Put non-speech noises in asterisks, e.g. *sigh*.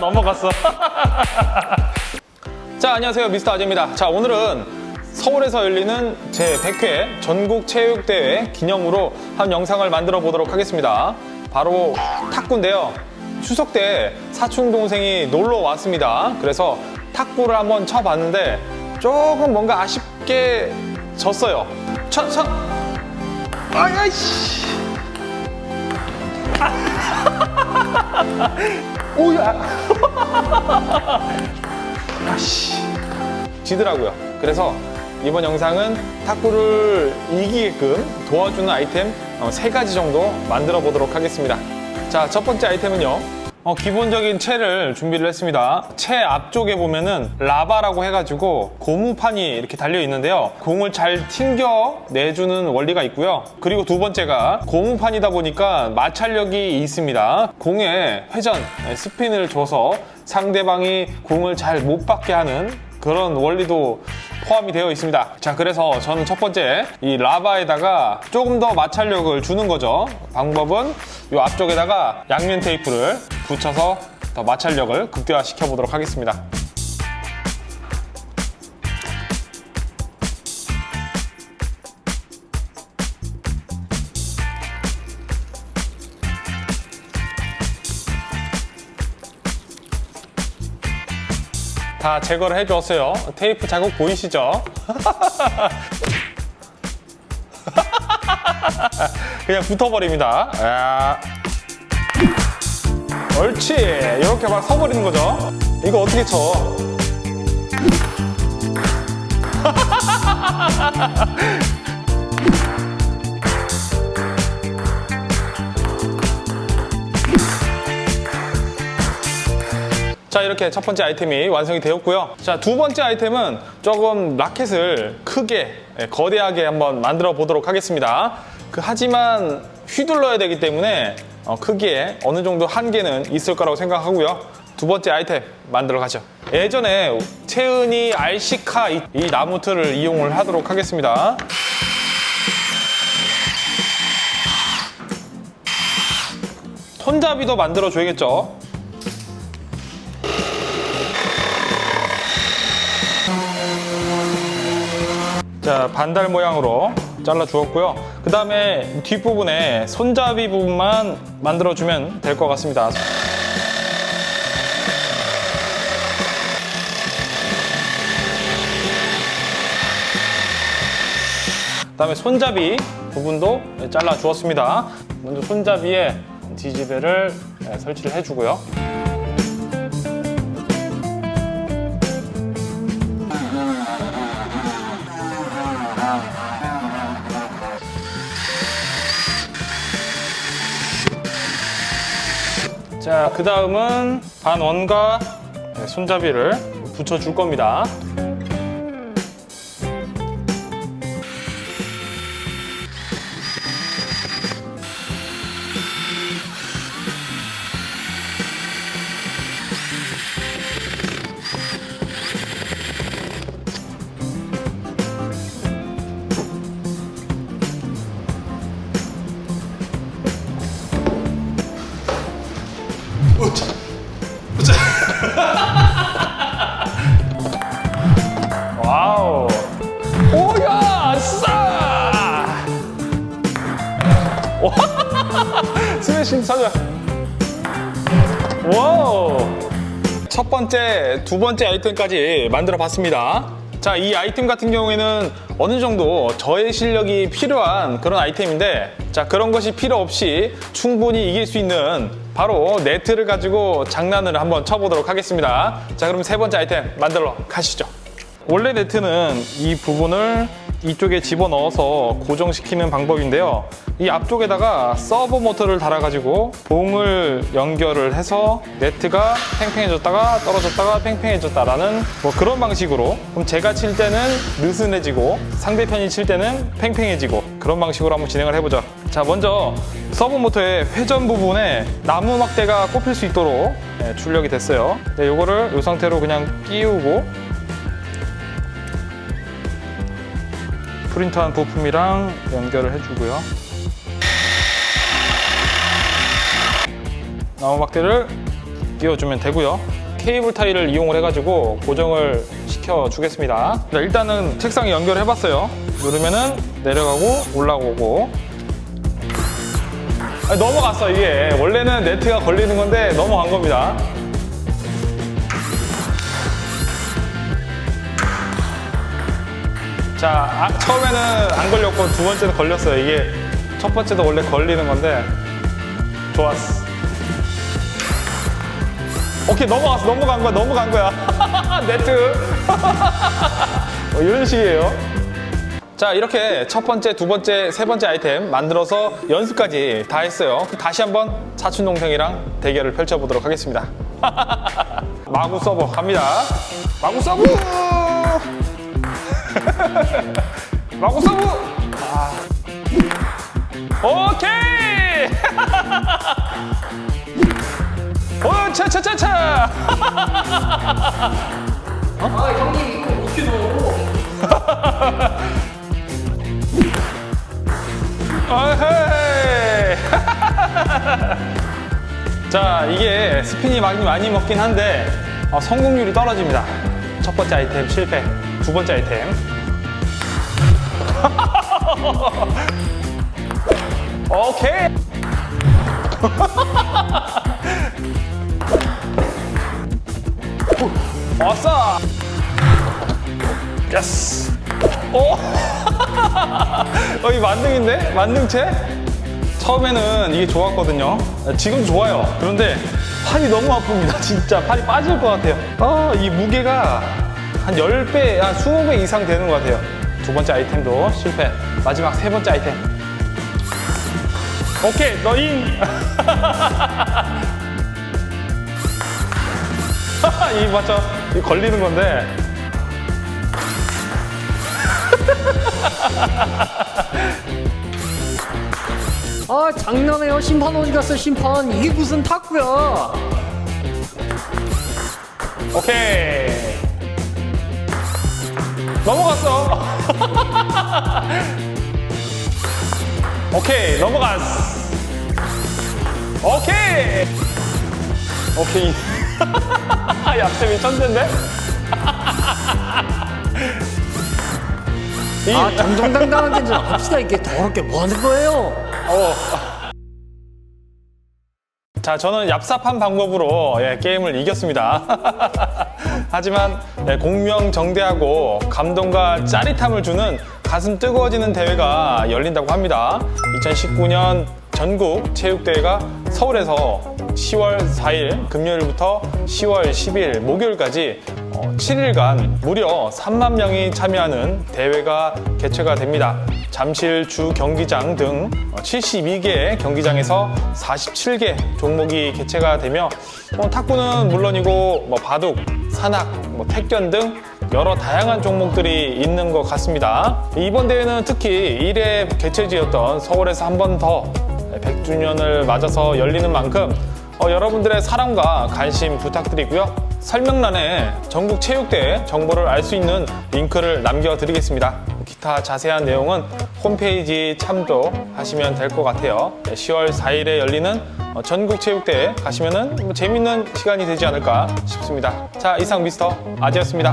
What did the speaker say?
넘어갔어. *laughs* 자, 안녕하세요. 미스터 아재입니다. 자, 오늘은 서울에서 열리는 제 100회 전국 체육대회 기념으로 한 영상을 만들어 보도록 하겠습니다. 바로 탁구인데요. 추석 때 사촌 동생이 놀러 왔습니다. 그래서 탁구를 한번 쳐봤는데 조금 뭔가 아쉽게 졌어요. 쳐, 쳐. 아야이씨. 오야. *laughs* 아씨. 지더라고요. 그래서 이번 영상은 탁구를 이기게끔 도와주는 아이템 어, 세 가지 정도 만들어 보도록 하겠습니다. 자, 첫 번째 아이템은요. 어, 기본적인 채를 준비를 했습니다. 채 앞쪽에 보면은 라바라고 해가지고 고무판이 이렇게 달려 있는데요. 공을 잘 튕겨 내주는 원리가 있고요. 그리고 두 번째가 고무판이다 보니까 마찰력이 있습니다. 공에 회전, 네, 스핀을 줘서 상대방이 공을 잘 못 받게 하는 그런 원리도 포함이 되어 있습니다. 자, 그래서 저는 첫 번째 이 라바에다가 조금 더 마찰력을 주는 거죠. 방법은 이 앞쪽에다가 양면 테이프를 붙여서 더 마찰력을 극대화시켜 보도록 하겠습니다. 다 제거를 해주었어요. 테이프 자국 보이시죠? *laughs* 그냥 붙어버립니다. 야. 옳지. 이렇게 막 서버리는 거죠. 이거 어떻게 쳐? *laughs* 자 이렇게 첫 번째 아이템이 완성이 되었고요 자 두 번째 아이템은 조금 라켓을 크게 예, 거대하게 한번 만들어 보도록 하겠습니다 그 하지만 휘둘러야 되기 때문에 어, 크기에 어느 정도 한계는 있을 거라고 생각하고요. 두 번째 아이템 만들어 가죠. 예전에 채은이 RC카 이, 이 나무 틀을 이용을 하도록 하겠습니다. 손잡이도 만들어 줘야겠죠? 자, 반달 모양으로 잘라 주었고요. 그 다음에 뒷부분에 손잡이 부분만 만들어주면 될 것 같습니다. 그 다음에 손잡이 부분도 잘라 주었습니다. 먼저 손잡이에 디지벨을 네, 설치를 해주고요. 자, 그 다음은 반원과 네, 손잡이를 붙여줄 겁니다. 스매싱 사자. 와우. 첫 번째, 두 번째 아이템까지 만들어 봤습니다. 자, 이 아이템 같은 경우에는 어느 정도 저의 실력이 필요한 그런 아이템인데, 자, 그런 것이 필요 없이 충분히 이길 수 있는 바로 네트를 가지고 장난을 한번 쳐보도록 하겠습니다. 자, 그럼 세 번째 아이템 만들러 가시죠. 원래 네트는 이 부분을 이쪽에 집어넣어서 고정시키는 방법인데요. 이 앞쪽에다가 서버 모터를 달아가지고 봉을 연결을 해서 네트가 팽팽해졌다가 떨어졌다가 팽팽해졌다라는 뭐 그런 방식으로 그럼 제가 칠 때는 느슨해지고 상대편이 칠 때는 팽팽해지고 그런 방식으로 한번 진행을 해보죠. 자 먼저 서브 모터의 회전 부분에 나무 막대가 꼽힐 수 있도록 네, 출력이 됐어요. 네, 요거를 이 상태로 그냥 끼우고 프린터한 부품이랑 연결을 해주고요. 나무 막대를 끼워주면 되고요. 케이블 타이를 이용을 해가지고 고정을 시켜주겠습니다. 자, 일단은 책상에 연결해봤어요. 누르면은 내려가고 올라오고 넘어갔어 이게 원래는 네트가 걸리는 건데 넘어간 겁니다. 자, 아, 처음에는 안 걸렸고 두 번째는 걸렸어요. 이게 첫 번째도 원래 걸리는 건데 좋았어. 오케이 넘어갔어. 넘어간 거야. 넘어간 거야. *laughs* 네트. 뭐 *laughs* 이런 식이에요. 자, 이렇게 첫 번째, 두 번째, 세 번째 아이템 만들어서 연습까지 다 했어요. 다시 한번 사촌 동생이랑 대결을 펼쳐보도록 하겠습니다. *laughs* 마구 서버 갑니다. 마구 서브! 마구 서브! 아. 오케이! *laughs* 오, 차차차차! *laughs* 아 형님 이거 어떻게 넣어? *laughs* 자, 이게 스핀이 많이, 많이 먹긴 한데 어, 성공률이 떨어집니다. 첫 번째 아이템 실패, 두 번째 아이템. *laughs* 오케이! *laughs* 왔어! 예스! 오! *laughs* 어, 이 만능인데? 만능체? 처음에는 이게 좋았거든요. 지금 좋아요. 그런데 팔이 너무 아픕니다. 진짜 팔이 빠질 것 같아요. 아, 이 무게가 한 10배, 한 20배 이상 되는 것 같아요. 두 번째 아이템도 실패. 마지막 세 번째 아이템. 오케이, 너 인! *laughs* 이 맞죠? 이 걸리는 건데. 아 장난해요 심판 어디 갔어 심판 이게 무슨 탁구야? 오케이. 넘어갔어. 오케이, 넘어갔어. 오케이. 오케이. 얍쌤이 천재인데? 이, 아 정정당당하게 좀 합시다 이게 더럽게 뭐 하는 거예요? 어. 자, 저는 얍삽한 방법으로 예, 게임을 이겼습니다. *laughs* 하지만 예, 공명정대하고 감동과 짜릿함을 주는 가슴 뜨거워지는 대회가 열린다고 합니다. 2019년 전국 체육대회가 서울에서 10월 4일 금요일부터 10월 10일 목요일까지 어, 7일간 무려 3만 명이 참여하는 대회가 개최가 됩니다. 잠실 주 경기장 등 72개 경기장에서 47개 종목이 개최가 되며 어, 탁구는 물론이고 뭐 바둑, 산악, 뭐 태견 등 여러 다양한 종목들이 있는 것 같습니다. 이번 대회는 특히 1회 개최지였던 서울에서 한 번 더 100주년을 맞아서 열리는 만큼 어, 여러분들의 사랑과 관심 부탁드리고요. 설명란에 전국 체육대회 정보를 알 수 있는 링크를 남겨드리겠습니다. 기타 자세한 내용은 홈페이지 참조하시면 될 것 같아요. 10월 4일에 열리는 어, 전국 체육대회 가시면은 뭐 재밌는 시간이 되지 않을까 싶습니다. 자, 이상 미스터 아지였습니다.